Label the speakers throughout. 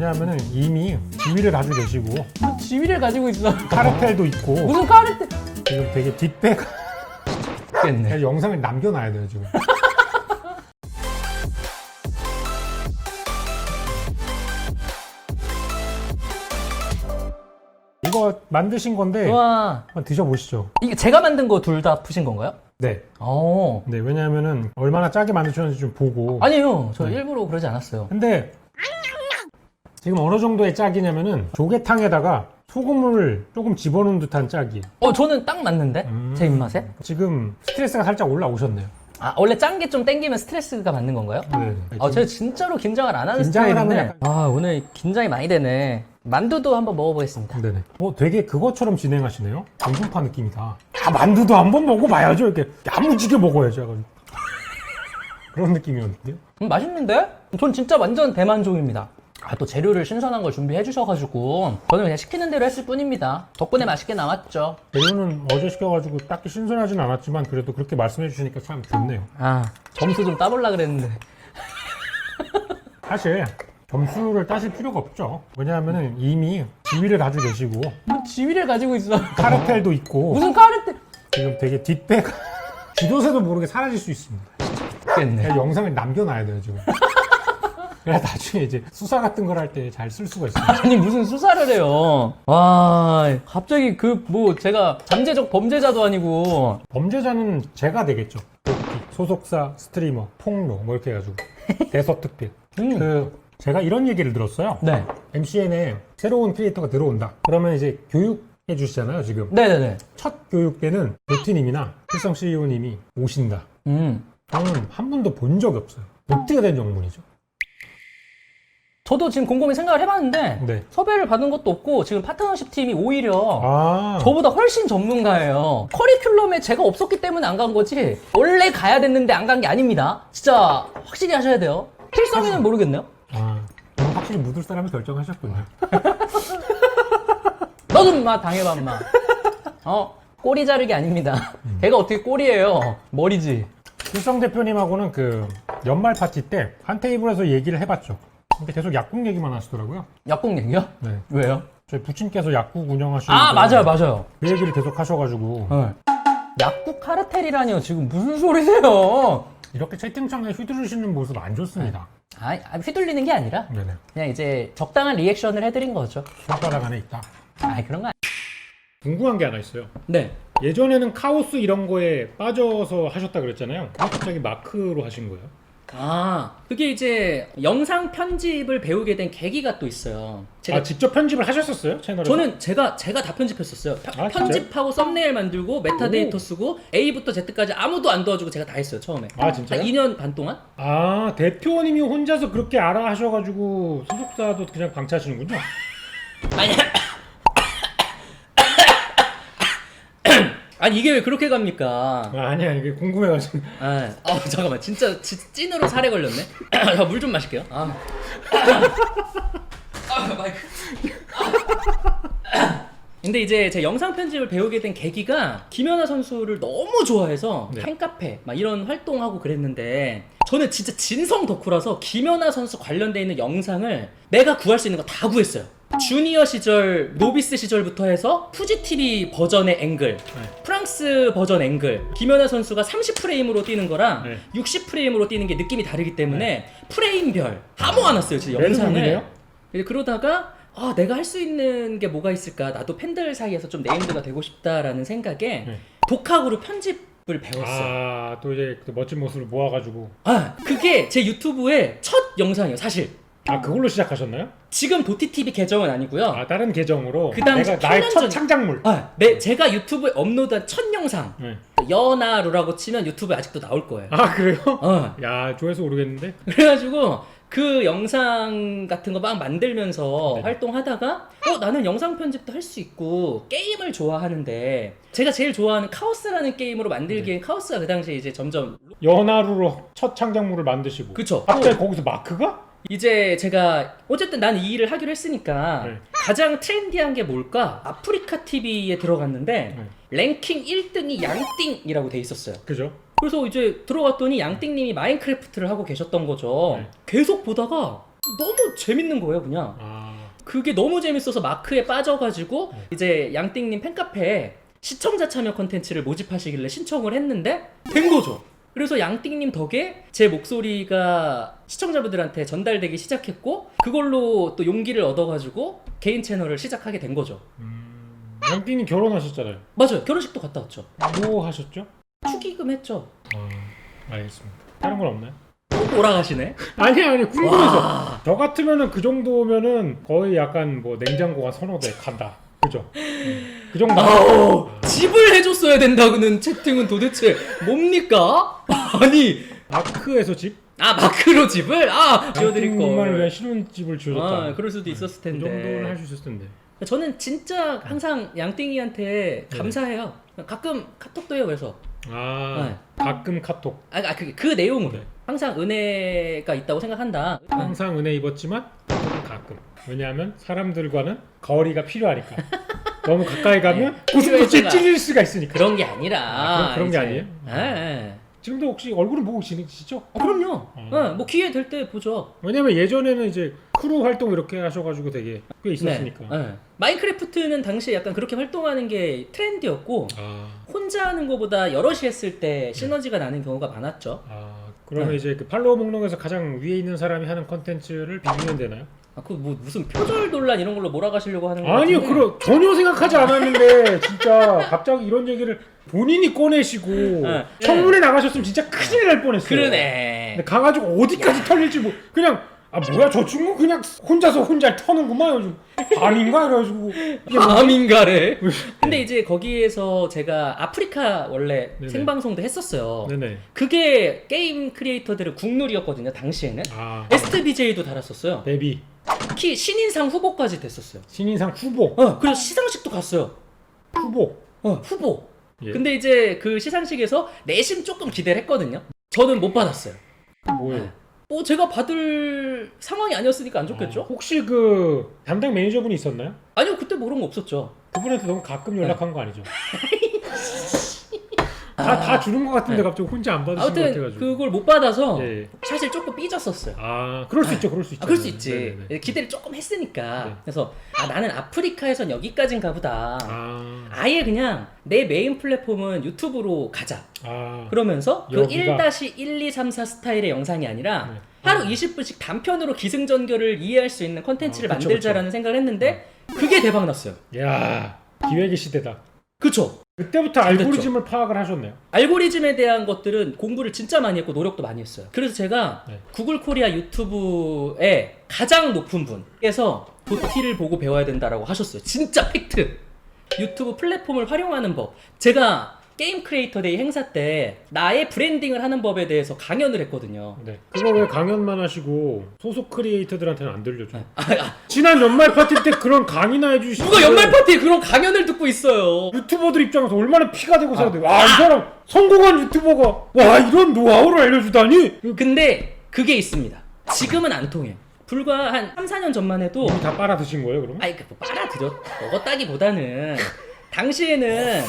Speaker 1: 왜냐하면 이미 지위를 가지고 계시고
Speaker 2: 지위를 가지고 있어.
Speaker 1: 카르텔도 있고
Speaker 2: 무슨 카르텔?
Speaker 1: 지금 되게 뒷배가
Speaker 2: 겠네.
Speaker 1: 영상을 남겨놔야 돼요 지금. 이거 만드신 건데
Speaker 2: 와,
Speaker 1: 한번 드셔보시죠.
Speaker 2: 이게 제가 만든 거 둘 다 푸신 건가요?
Speaker 1: 네.
Speaker 2: 어.
Speaker 1: 네, 왜냐하면은 얼마나 짜게 만드셨는지 좀 보고.
Speaker 2: 아니요, 저
Speaker 1: 네.
Speaker 2: 일부러 그러지 않았어요.
Speaker 1: 근데 지금 어느 정도의 짝이냐면은 조개탕에다가 소금을 조금 집어넣은 듯한 짝이.
Speaker 2: 어, 저는 딱 맞는데?
Speaker 1: 음.
Speaker 2: 제 입맛에?
Speaker 1: 지금 스트레스가 살짝 올라오셨네요.
Speaker 2: 아, 원래 짠 게 좀 땡기면 스트레스가 받는 건가요?
Speaker 1: 네.
Speaker 2: 아, 제가 진짜로 긴장을 안 하는
Speaker 1: 긴장을
Speaker 2: 스타일인데.
Speaker 1: 하면
Speaker 2: 아, 오늘 긴장이 많이 되네. 만두도 한번 먹어보겠습니다.
Speaker 1: 네네. 어, 되게 그것처럼 진행하시네요. 방송파 느낌이다. 아, 만두도 한번 먹어봐야죠. 이렇게 야무지게 먹어야죠. 약간. 그런 느낌이었는데요.
Speaker 2: 음, 맛있는데? 전 진짜 완전 대만족입니다. 아, 또 재료를 신선한 걸 준비해 주셔가지고 저는 그냥 시키는 대로 했을 뿐입니다. 덕분에 맛있게 나왔죠.
Speaker 1: 재료는 어제 시켜가지고 딱히 신선하진 않았지만 그래도 그렇게 말씀해 주시니까 참 좋네요.
Speaker 2: 아, 점수 좀 따볼라 그랬는데.
Speaker 1: 사실 점수를 따실 필요가 없죠. 왜냐하면 이미 지위를 가지고 계시고
Speaker 2: 뭐 지위를 가지고 있어.
Speaker 1: 카르텔도 있고
Speaker 2: 무슨 카르텔?
Speaker 1: 지금 되게 뒷배가 지도새도 모르게 사라질 수 있습니다. 그냥 영상을 남겨놔야 돼요 지금. 그래야 나중에 이제 수사 같은 걸 할 때 잘 쓸 수가 있어요.
Speaker 2: 아니 무슨 수사를 해요. 와 갑자기 그 뭐 제가 잠재적 범죄자도 아니고
Speaker 1: 범죄자는 제가 되겠죠. 소속사, 스트리머, 폭로 뭐 이렇게 해가지고 대서특필.
Speaker 2: 음.
Speaker 1: 그 제가 이런 얘기를 들었어요.
Speaker 2: 네
Speaker 1: MCN에 새로운 크리에이터가 들어온다. 그러면 이제 교육 해 주시잖아요 지금.
Speaker 2: 네네네
Speaker 1: 첫 교육 때는 도티님이나 필성 CEO님이 오신다.
Speaker 2: 음
Speaker 1: 저는 한 번도 본 적이 없어요. 어떻게 된 정문이죠?
Speaker 2: 저도 지금 곰곰이 생각을 해봤는데
Speaker 1: 네.
Speaker 2: 섭외를 받은 것도 없고 지금 파트너십 팀이 오히려
Speaker 1: 아,
Speaker 2: 저보다 훨씬 전문가예요. 커리큘럼에 제가 없었기 때문에 안 간 거지 원래 가야 됐는데 안 간 게 아닙니다. 진짜 확실히 하셔야 돼요. 필성이는 모르겠네요.
Speaker 1: 아, 그럼 확실히 묻을 사람이 결정하셨군요.
Speaker 2: 너도 인마 당해봐 인마. 어 꼬리 자르기 아닙니다. 걔가 어떻게 꼬리예요? 머리지.
Speaker 1: 필성 대표님하고는 그 연말 파티 때 한 테이블에서 얘기를 해봤죠. 근데 계속 약국 얘기만 하시더라고요.
Speaker 2: 약국 얘기요?
Speaker 1: 네.
Speaker 2: 왜요?
Speaker 1: 저희 부친께서 약국 운영하시는
Speaker 2: 아 맞아요 맞아요.
Speaker 1: 그 얘기를 계속 하셔가지고
Speaker 2: 네. 약국 카르텔이라니요 지금 무슨 소리세요?
Speaker 1: 이렇게 채팅창에 휘두르시는 모습 안 좋습니다.
Speaker 2: 아 아, 휘둘리는 게 아니라
Speaker 1: 네네.
Speaker 2: 그냥 이제 적당한 리액션을 해드린 거죠.
Speaker 1: 손가락 안에 있다.
Speaker 2: 아 그런 거 아니.
Speaker 1: 궁금한 게 하나 있어요.
Speaker 2: 네.
Speaker 1: 예전에는 카오스 이런 거에 빠져서 하셨다 그랬잖아요. 왜 갑자기 마크로 하신 거예요?
Speaker 2: 아 그게 이제 영상 편집을 배우게 된 계기가 또 있어요. 제가
Speaker 1: 아 직접 편집을 하셨었어요 채널에서?
Speaker 2: 저는 제가 제가 다 편집했었어요. 편-
Speaker 1: 아, 진짜요?
Speaker 2: 편집하고 썸네일 만들고 메타데이터
Speaker 1: 오.
Speaker 2: 쓰고 A부터 Z까지 아무도 안 도와주고 제가 다 했어요 처음에.
Speaker 1: 아 진짜요?
Speaker 2: 한 2년 반 동안?
Speaker 1: 아 대표님이 혼자서 그렇게 알아 하셔가지고 소속사도 그냥 방치하시는군요.
Speaker 2: 아니 아니 이게 왜 그렇게 갑니까?
Speaker 1: 아, 아니야 이게 궁금해가지고.
Speaker 2: 아, 아 잠깐만 진짜 지- 찐으로 살에 걸렸네. 물 좀 마실게요. 아. 아, 마이크. 아. 근데 이제 제 영상 편집을 배우게 된 계기가 김연아 선수를 너무 좋아해서
Speaker 1: 네.
Speaker 2: 팬카페 막 이런 활동하고 그랬는데 저는 진짜 진성 덕후라서 김연아 선수 관련돼 있는 영상을 내가 구할 수 있는 거 다 구했어요. 주니어 시절, 노비스 시절부터 해서 푸지 TV 버전의 앵글,
Speaker 1: 네.
Speaker 2: 프랑스 버전 앵글, 김연아 선수가 30프레임으로 뛰는 거랑
Speaker 1: 네.
Speaker 2: 60프레임으로 뛰는 게 느낌이 다르기 때문에 프레임별 다 모아놨어요, 진짜 영상을. 근데 그러다가 아 내가 할 수 있는 게 뭐가 있을까? 나도 팬들 사이에서 좀 네임드가 되고 싶다라는 생각에
Speaker 1: 네.
Speaker 2: 독학으로 편집을 배웠어요.
Speaker 1: 아또 이제 그 멋진 모습을 모아가지고
Speaker 2: 아 그게 제 유튜브의 첫 영상이에요, 사실.
Speaker 1: 아 그걸로 시작하셨나요?
Speaker 2: 지금 도티TV 계정은 아니고요.
Speaker 1: 아 다른 계정으로
Speaker 2: 그 당시
Speaker 1: 내가 나의
Speaker 2: 8년
Speaker 1: 첫
Speaker 2: 전-
Speaker 1: 창작물.
Speaker 2: 아, 네, 제가 유튜브에 업로드한 첫 영상
Speaker 1: 네.
Speaker 2: 연하루라고 치면 유튜브에 아직도 나올 거예요.
Speaker 1: 아 그래요?
Speaker 2: 어,
Speaker 1: 야 조회수 오르겠는데?
Speaker 2: 그래가지고 그 영상 같은 거 막 만들면서
Speaker 1: 네.
Speaker 2: 활동하다가 어 나는 영상 편집도 할 수 있고 게임을 좋아하는데 제가 제일 좋아하는 카오스라는 게임으로 만들기엔
Speaker 1: 네.
Speaker 2: 카오스가 그 당시에 이제 점점
Speaker 1: 연하루로 첫 창작물을 만드시고.
Speaker 2: 그쵸
Speaker 1: 갑자기 거기서 마크가?
Speaker 2: 이제 제가 어쨌든 난 이 일을 하기로 했으니까
Speaker 1: 네.
Speaker 2: 가장 트렌디한 게 뭘까 아프리카 TV에 들어갔는데
Speaker 1: 네.
Speaker 2: 랭킹 1등이 양띵이라고 돼 있었어요.
Speaker 1: 그죠?
Speaker 2: 그래서 이제 들어갔더니 양띵님이 마인크래프트를 하고 계셨던 거죠.
Speaker 1: 네.
Speaker 2: 계속 보다가 너무 재밌는 거예요, 그냥.
Speaker 1: 아,
Speaker 2: 그게 너무 재밌어서 마크에 빠져가지고
Speaker 1: 네.
Speaker 2: 이제 양띵님 팬카페에 시청자 참여 컨텐츠를 모집하시길래 신청을 했는데 된 거죠. 그래서 양띵님 덕에 제 목소리가 시청자분들한테 전달되기 시작했고 그걸로 또 용기를 얻어가지고 개인 채널을 시작하게 된 거죠.
Speaker 1: 음, 양띵님 결혼하셨잖아요.
Speaker 2: 맞아요. 결혼식도 갔다 왔죠.
Speaker 1: 뭐 하셨죠?
Speaker 2: 축의금 했죠.
Speaker 1: 아, 알겠습니다. 다른 건 없나요?
Speaker 2: 또 돌아가시네.
Speaker 1: 아니 아니 궁금해서.
Speaker 2: 와.
Speaker 1: 저 같으면은 그 정도면은 거의 약간 뭐 냉장고가 서너 대 간다. 그죠? 음, 그 정도.
Speaker 2: 아우 집을 해줬어야 된다는 채팅은 도대체 뭡니까? 아니
Speaker 1: 아크에서 집?
Speaker 2: 아 마크로 집을 아 지어드릴
Speaker 1: 양띵님만을 위한
Speaker 2: 걸.
Speaker 1: 신혼집을 지어줬다.
Speaker 2: 아 그럴 수도 있었을
Speaker 1: 그
Speaker 2: 텐데.
Speaker 1: 정도는 할 수 있었을 텐데.
Speaker 2: 저는 진짜 항상 양띵이한테
Speaker 1: 네.
Speaker 2: 감사해요. 가끔 카톡도 해요. 그래서
Speaker 1: 아 가끔 카톡.
Speaker 2: 아, 아 그, 그 내용으로
Speaker 1: 네.
Speaker 2: 항상 은혜가 있다고 생각한다.
Speaker 1: 항상 은혜 입었지만 가끔. 왜냐하면 사람들과는 거리가 필요하니까. 너무 가까이 가면
Speaker 2: 네.
Speaker 1: 고슴도치 찔릴 수가 있으니까.
Speaker 2: 그런 게 아니라
Speaker 1: 아, 그런- 그런 게
Speaker 2: 이제-
Speaker 1: 아니에요?
Speaker 2: 예, 예.
Speaker 1: 지금도 혹시 얼굴은 보고 지내시죠?
Speaker 2: 어, 그럼요.
Speaker 1: 어.
Speaker 2: 예, 뭐 기회 될 때 보죠.
Speaker 1: 왜냐면 예전에는 이제 크루 활동 이렇게 하셔가지고 되게 꽤 있었으니까.
Speaker 2: 네, 예. 마인크래프트는 당시에 약간 그렇게 활동하는 게 트렌드였고
Speaker 1: 아,
Speaker 2: 혼자 하는 것보다 여럿이 했을 때 시너지가 나는 경우가 많았죠.
Speaker 1: 아 그러면
Speaker 2: 네.
Speaker 1: 이제 그 팔로워 목록에서 가장 위에 있는 사람이 하는 컨텐츠를 비비면 되나요?
Speaker 2: 아, 그 뭐 무슨 표절 논란 이런 걸로 몰아가시려고 하는 거
Speaker 1: 아니요,
Speaker 2: 같은데.
Speaker 1: 그러 전혀 생각하지 않았는데 진짜 갑자기 이런 얘기를 본인이 꺼내시고
Speaker 2: 네.
Speaker 1: 청문회 나가셨으면 진짜 큰일 날 뻔했어요.
Speaker 2: 그러네.
Speaker 1: 근데 가가지고 어디까지 털릴지 뭐 그냥 아 뭐야 저 친구 그냥 혼자서 혼자 터는구만 요즘 밤인가 이래가지고 이게 뭐-
Speaker 2: 암인가래. 근데 이제 거기에서 제가 아프리카 원래
Speaker 1: 네네.
Speaker 2: 생방송도 했었어요.
Speaker 1: 네네
Speaker 2: 그게 게임 크리에이터들의 국룰이었거든요, 당시에는.
Speaker 1: 아
Speaker 2: STBJ도 달았었어요.
Speaker 1: 데뷔
Speaker 2: 특히 신인상 후보까지 됐었어요.
Speaker 1: 신인상 후보
Speaker 2: 어, 그래서 시상식도 갔어요.
Speaker 1: 후보
Speaker 2: 어, 후보.
Speaker 1: 예.
Speaker 2: 근데 이제 그 시상식에서 내심 조금 기대를 했거든요. 저는 못 받았어요.
Speaker 1: 뭐예요?
Speaker 2: 뭐 제가 받을 상황이 아니었으니까 안 좋겠죠?
Speaker 1: 아, 혹시 그 담당 매니저분이 있었나요?
Speaker 2: 아니요, 그때 뭐 그런 거 없었죠.
Speaker 1: 그분한테 너무 가끔 연락한 거 아니죠?
Speaker 2: 아.
Speaker 1: 다, 다 주는 것 같은데 갑자기 혼자 안 받으신 것
Speaker 2: 아무튼
Speaker 1: 같아가지고
Speaker 2: 그걸 못 받아서
Speaker 1: 예, 예.
Speaker 2: 사실 조금 삐졌었어요.
Speaker 1: 아 그럴 수 있죠 그럴 수 있죠
Speaker 2: 아, 그럴 수 있지.
Speaker 1: 네네네.
Speaker 2: 기대를 조금 했으니까.
Speaker 1: 네.
Speaker 2: 그래서 아 나는 아프리카에선 여기까지인가 보다.
Speaker 1: 아,
Speaker 2: 아예 그냥 내 메인 플랫폼은 유튜브로 가자.
Speaker 1: 아
Speaker 2: 그러면서 그
Speaker 1: 여기가-
Speaker 2: 1-1, 2, 3, 4 스타일의 영상이 아니라
Speaker 1: 네.
Speaker 2: 하루 20분씩 단편으로 기승전결을 이해할 수 있는 컨텐츠를
Speaker 1: 아, 그쵸,
Speaker 2: 만들자라는 생각을 했는데 그게 대박 났어요.
Speaker 1: 야 기획의 시대다
Speaker 2: 그쵸?
Speaker 1: 그때부터. 알고리즘을 파악을 하셨네요
Speaker 2: 알고리즘에 대한 것들은 공부를 진짜 많이 했고 노력도 많이 했어요. 그래서 제가
Speaker 1: 네.
Speaker 2: 구글 코리아 유튜브에 가장 높은 분께서 도티를 보고 배워야 된다라고 하셨어요. 진짜 팩트. 유튜브 플랫폼을 활용하는 법. 제가 게임 크리에이터 데이 행사 때 나의 브랜딩을 하는 법에 대해서 강연을 했거든요.
Speaker 1: 네 그거 왜 강연만 하시고 소속 크리에이터들한테는 안 들려줘
Speaker 2: 아, 아,
Speaker 1: 지난 연말 파티 때 그런 강의나 해주시고
Speaker 2: 누가 연말 파티에 그런 강연을 듣고 있어요.
Speaker 1: 유튜버들 입장에서 얼마나 피가 되고
Speaker 2: 아.
Speaker 1: 살아야 돼. 와, 이 사람 성공한 유튜버가 와 이런 노하우를 알려주다니.
Speaker 2: 근데 그게 있습니다. 지금은 안 통해요. 불과 한 3, 4년 전만 해도
Speaker 1: 이미 다 빨아 드신 거예요, 그러면?
Speaker 2: 아니 그뭐 빨아들여 먹었다기보다는 당시에는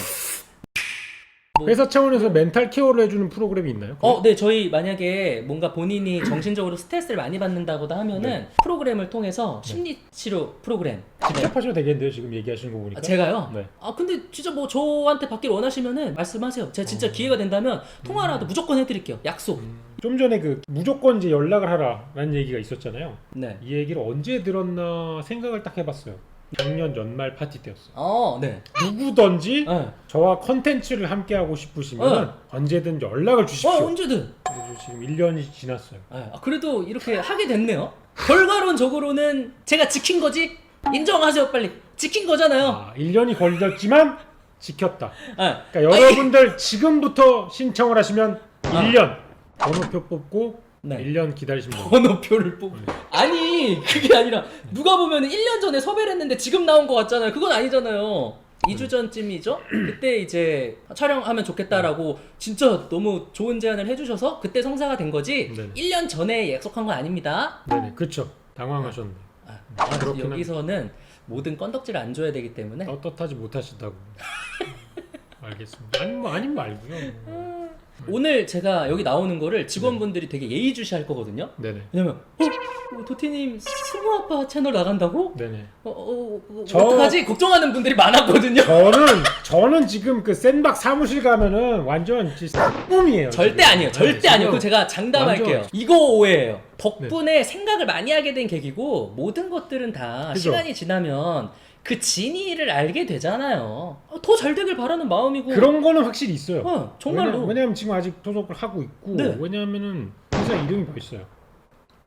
Speaker 2: 뭐-
Speaker 1: 회사 차원에서 멘탈 케어를 해주는 프로그램이 있나요?
Speaker 2: 어, 네 저희 만약에 뭔가 본인이 정신적으로 스트레스를 많이 받는다거나 하면은
Speaker 1: 네.
Speaker 2: 프로그램을 통해서 심리 치료 프로그램
Speaker 1: 직접 하셔도 되겠는데요, 지금 얘기하시는 거 보니까.
Speaker 2: 아, 제가요?
Speaker 1: 네.
Speaker 2: 아 근데 진짜 뭐 저한테 받길 원하시면은 말씀하세요. 제가 진짜 기회가 된다면 통화라도 무조건 해드릴게요. 약속.
Speaker 1: 좀 전에 그 무조건 이제 연락을 하라라는 얘기가 있었잖아요.
Speaker 2: 네.
Speaker 1: 이 얘기를 언제 들었나 생각을 딱 해봤어요. 작년 연말 파티 때였어요.
Speaker 2: 어, 네.
Speaker 1: 누구든지
Speaker 2: 네.
Speaker 1: 저와 컨텐츠를 함께 하고 싶으시면 언제든 연락을
Speaker 2: 어
Speaker 1: 주십시오.
Speaker 2: 언제든.
Speaker 1: 그래서 지금 1년이 지났어요.
Speaker 2: 아, 그래도 이렇게 하게 됐네요. 결과론적으로는 제가 지킨 거지? 인정하세요, 빨리. 지킨 거잖아요.
Speaker 1: 아, 1년이 걸렸지만 지켰다.
Speaker 2: 아,
Speaker 1: 그러니까 여러분들 지금부터 신청을 하시면
Speaker 2: 아.
Speaker 1: 1년 번호표 뽑고
Speaker 2: 네.
Speaker 1: 1년 기다리시면 됩니다.
Speaker 2: 번호표를 뽑. 아니, 그게 아니라 누가 보면 1년 전에 섭외를 했는데 지금 나온 거 같잖아요. 그건 아니잖아요. 2주 전쯤이죠? 그때 이제 촬영하면 좋겠다라고 진짜 너무 좋은 제안을 해주셔서 그때 성사가 된 거지
Speaker 1: 네네.
Speaker 2: 1년 전에 약속한 건 아닙니다.
Speaker 1: 네네, 그렇죠. 당황하셨네.
Speaker 2: 아, 아,
Speaker 1: 그렇긴
Speaker 2: 여기서는 모든 건덕지를 안 줘야 되기 때문에
Speaker 1: 떳떳하지 못하신다고. 알겠습니다. 아니 뭐 아닌 말고요. 뭐.
Speaker 2: 오늘 제가 여기 나오는 거를 직원분들이 되게 예의주시할 거거든요.
Speaker 1: 네네.
Speaker 2: 왜냐면 어? 어, 도티님 승우 아빠 채널 나간다고?
Speaker 1: 네네.
Speaker 2: 어, 어, 어,
Speaker 1: 저-
Speaker 2: 어떡하지? 걱정하는 분들이 많았거든요.
Speaker 1: 저는 저는 지금 그 센박 사무실 가면은 완전 진짜 꿈이에요.
Speaker 2: 절대. 아니에요. 절대
Speaker 1: 네,
Speaker 2: 아니에요. 그 제가 장담할게요.
Speaker 1: 완전-
Speaker 2: 이거 오해예요. 덕분에 생각을 많이 하게 된 계기고 모든 것들은 다
Speaker 1: 그죠?
Speaker 2: 시간이 지나면 그 진위를 알게 되잖아요. 더 잘 되길 바라는 마음이고.
Speaker 1: 그런 거는 확실히 있어요.
Speaker 2: 어, 정말로.
Speaker 1: 왜냐, 왜냐면 지금 아직 소속을 하고 있고
Speaker 2: 네.
Speaker 1: 왜냐하면은 회사 이름이 멋있어요.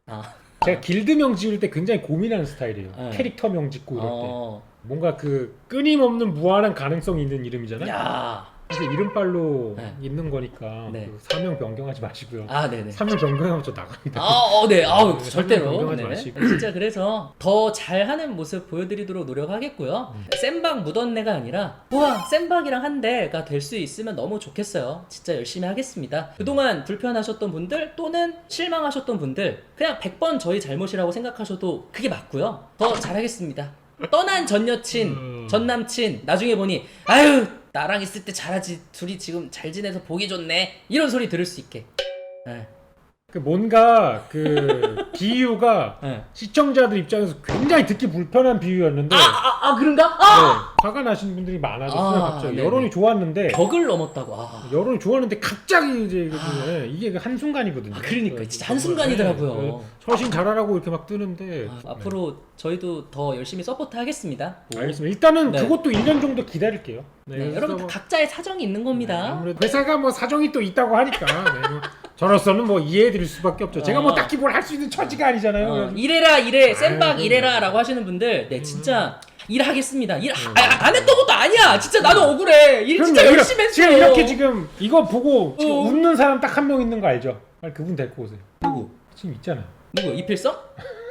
Speaker 2: 아,
Speaker 1: 제가 길드명 지을 때 굉장히 고민하는 스타일이에요.
Speaker 2: 네.
Speaker 1: 캐릭터명 짓고 이럴 때
Speaker 2: 어,
Speaker 1: 뭔가 그 끊임없는 무한한 가능성이 있는 이름이잖아요.
Speaker 2: 야,
Speaker 1: 그래서 이름빨로
Speaker 2: 네.
Speaker 1: 있는 거니까
Speaker 2: 네.
Speaker 1: 그 사명 변경하지 마시고요.
Speaker 2: 아, 네네.
Speaker 1: 사명 변경하면 저 나갑니다.
Speaker 2: 아, 어, 네, 아우
Speaker 1: 네,
Speaker 2: 절대로.
Speaker 1: 변경하지
Speaker 2: 네.
Speaker 1: 마시고.
Speaker 2: 진짜 그래서 더 잘하는 모습 보여드리도록 노력하겠고요.
Speaker 1: 음.
Speaker 2: 센박 묻었네가 아니라 우와 센박이랑 한 대가 될 수 있으면 너무 좋겠어요. 진짜 열심히 하겠습니다. 그동안 불편하셨던 분들 또는 실망하셨던 분들 그냥 100번 저희 잘못이라고 생각하셔도 그게 맞고요. 더 잘하겠습니다. 떠난 전 여친,
Speaker 1: 음.
Speaker 2: 전 남친 나중에 보니 아유 나랑 있을 때 잘하지 둘이 지금 잘 지내서 보기 좋네 이런 소리 들을 수 있게. 네.
Speaker 1: 그 뭔가 그 비유가
Speaker 2: 네.
Speaker 1: 시청자들 입장에서 굉장히 듣기 불편한 비유였는데
Speaker 2: 아, 아, 아 그런가? 아!
Speaker 1: 네, 화가 나신 분들이 많아졌어요.
Speaker 2: 아,
Speaker 1: 갑자기
Speaker 2: 네네.
Speaker 1: 여론이 좋았는데
Speaker 2: 벽을 넘었다고. 아.
Speaker 1: 여론이 좋았는데 갑자기 이제 그-
Speaker 2: 아.
Speaker 1: 네, 이게 한 순간이거든요.
Speaker 2: 아, 그러니까 진짜 한순간이더라고요.
Speaker 1: 네, 네. 서신 잘하라고 이렇게 막 뜨는데
Speaker 2: 아, 앞으로 저희도 더 열심히 서포트 하겠습니다.
Speaker 1: 네. 알겠습니다. 일단은
Speaker 2: 네.
Speaker 1: 그것도 1년 정도 기다릴게요. 네,
Speaker 2: 네,
Speaker 1: 그래서
Speaker 2: 여러분 다
Speaker 1: 뭐-
Speaker 2: 각자의 사정이 있는 겁니다.
Speaker 1: 아무래도 회사가 뭐 사정이 또 있다고 하니까 네, 뭐 저로서는 뭐 이해해드릴 수밖에 없죠. 제가 뭐
Speaker 2: 어.
Speaker 1: 딱히 뭘 할 수 있는 처지가 아니잖아요.
Speaker 2: 어,
Speaker 1: 그래서
Speaker 2: 이래라 이래 센박
Speaker 1: 아유,
Speaker 2: 이래라라고 하시는 분들 네 진짜 일하겠습니다. 일
Speaker 1: 음.
Speaker 2: 아, 안 했던 것도 아니야. 진짜 나도 억울해. 일 진짜
Speaker 1: 그럼요.
Speaker 2: 열심히
Speaker 1: 이거-
Speaker 2: 했어요.
Speaker 1: 지금 이렇게 지금 이거 보고 지금
Speaker 2: 어.
Speaker 1: 웃는 사람 딱 한 명 있는 거 알죠? 빨리 그분 데리고 오세요.
Speaker 2: 누구
Speaker 1: 지금 있잖아요.
Speaker 2: 누구 이필성?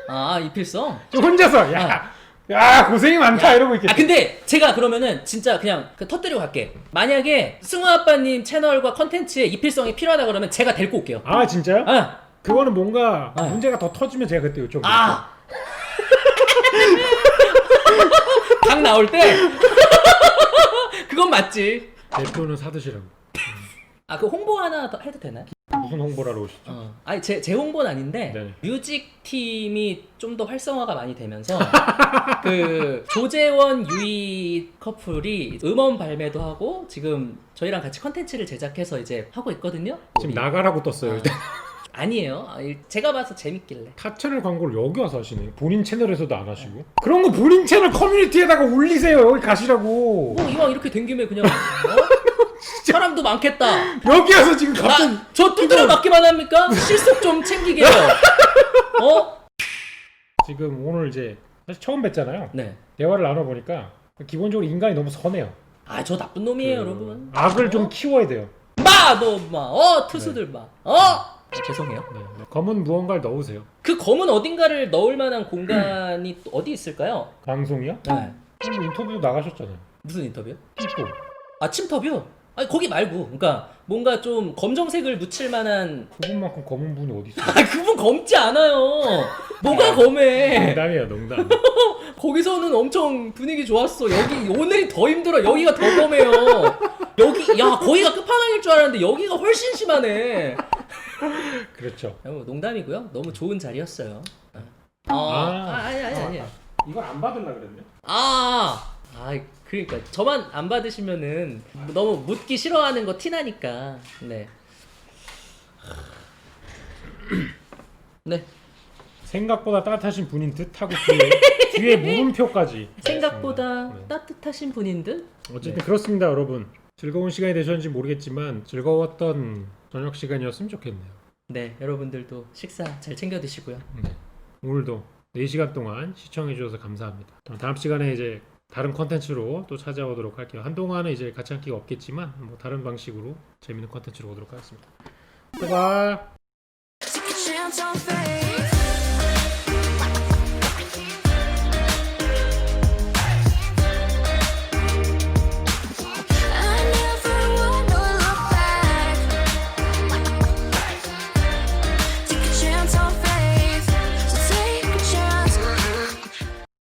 Speaker 2: 아 이필성.
Speaker 1: 지금 혼자서 야, 야 고생이 많다 이러고 있겠지.
Speaker 2: 아 근데 제가 그러면은 진짜 그냥 그 터뜨리고 갈게. 만약에 승우 아빠님 채널과 컨텐츠에 이필성이 필요하다 그러면 제가 데리고 올게요.
Speaker 1: 아 진짜요?
Speaker 2: 아,
Speaker 1: 그거는 뭔가
Speaker 2: 아.
Speaker 1: 문제가 더 터지면 제가 그때 요청.
Speaker 2: 아. 강 나올 때 그건 맞지.
Speaker 1: 대표는 사드시라고.
Speaker 2: 아 그 홍보 하나 더 해도 되나요?
Speaker 1: 무슨 홍보라로 오시죠?
Speaker 2: 어. 아니 제, 제 홍보는 아닌데
Speaker 1: 네.
Speaker 2: 뮤직 팀이 좀 더 활성화가 많이 되면서 그 조재원 유이 커플이 음원 발매도 하고 지금 저희랑 같이 컨텐츠를 제작해서 이제 하고 있거든요.
Speaker 1: 지금
Speaker 2: 우리-
Speaker 1: 나가라고 떴어요. 일단
Speaker 2: 아니에요. 아, 일- 제가 봐서 재밌길래.
Speaker 1: 타 채널 광고를 여기 와서 하시네. 본인 채널에서도 안 하시고. 그런 거 본인 채널 커뮤니티에다가 올리세요. 여기 가시라고.
Speaker 2: 뭐 이왕 이렇게 된 김에 그냥 어? 사람도 많겠다.
Speaker 1: 여기 와서 지금 갑자기
Speaker 2: 나, 저 두드려 맞기만 합니까? 실속 좀 챙기게요. 어?
Speaker 1: 지금 오늘 이제 사실 처음 뵀잖아요.
Speaker 2: 네.
Speaker 1: 대화를 나눠 보니까 기본적으로 인간이 너무 선해요.
Speaker 2: 아, 저 나쁜 놈이에요,
Speaker 1: 그
Speaker 2: 여러분.
Speaker 1: 악을 좀
Speaker 2: 어?
Speaker 1: 키워야 돼요.
Speaker 2: 마, 너, 마. 어, 투수들 마. 어? 아, 죄송해요.
Speaker 1: 네, 네. 검은 무언가를 넣으세요.
Speaker 2: 그 검은 어딘가를 넣을 만한 공간이 또 어디 있을까요?
Speaker 1: 방송이요?
Speaker 2: 네.
Speaker 1: 그럼 인터뷰 나가셨잖아요.
Speaker 2: 무슨 인터뷰?
Speaker 1: 띠뽀.
Speaker 2: 아, 침터뷰? 아니, 거기 말고. 그러니까 뭔가 좀 검정색을 묻힐 만한.
Speaker 1: 그분만큼 검은 분이 어디 있어요?
Speaker 2: 아, 그분 검지 않아요. 뭐가 검해.
Speaker 1: 농담이에요, 농담.
Speaker 2: 거기서는 엄청 분위기 좋았어. 여기 오늘이 더 힘들어. 여기가 더 검해요. 여기 야 거기가 끝판왕일 줄 알았는데 여기가 훨씬 심하네.
Speaker 1: 그렇죠.
Speaker 2: 야, 뭐 농담이고요. 너무 좋은 자리였어요. 아, 아,
Speaker 1: 아.
Speaker 2: 아니 아니 아니.
Speaker 1: 이걸 안 받으려 그랬네.
Speaker 2: 아, 아 그러니까 저만 안 받으시면은 너무 묻기 싫어하는 거 티나니까. 네. 네.
Speaker 1: 생각보다 따뜻하신 분인 듯 하고 뒤에, 뒤에 물음표까지.
Speaker 2: 생각보다
Speaker 1: 네.
Speaker 2: 따뜻하신 분인 듯.
Speaker 1: 어쨌든 그렇습니다, 여러분. 즐거운 시간이 되셨는지 모르겠지만 즐거웠던 저녁 시간이었으면 좋겠네요.
Speaker 2: 네, 여러분들도 식사 잘 챙겨 드시고요.
Speaker 1: 네. 오늘도 4시간 동안 시청해 주셔서 감사합니다. 다음 시간에 이제 다른 컨텐츠로 또 찾아오도록 할게요. 한동안은 이제 같이 할 기가 없겠지만 뭐 다른 방식으로 재밌는 컨텐츠로 오도록 하겠습니다. 바이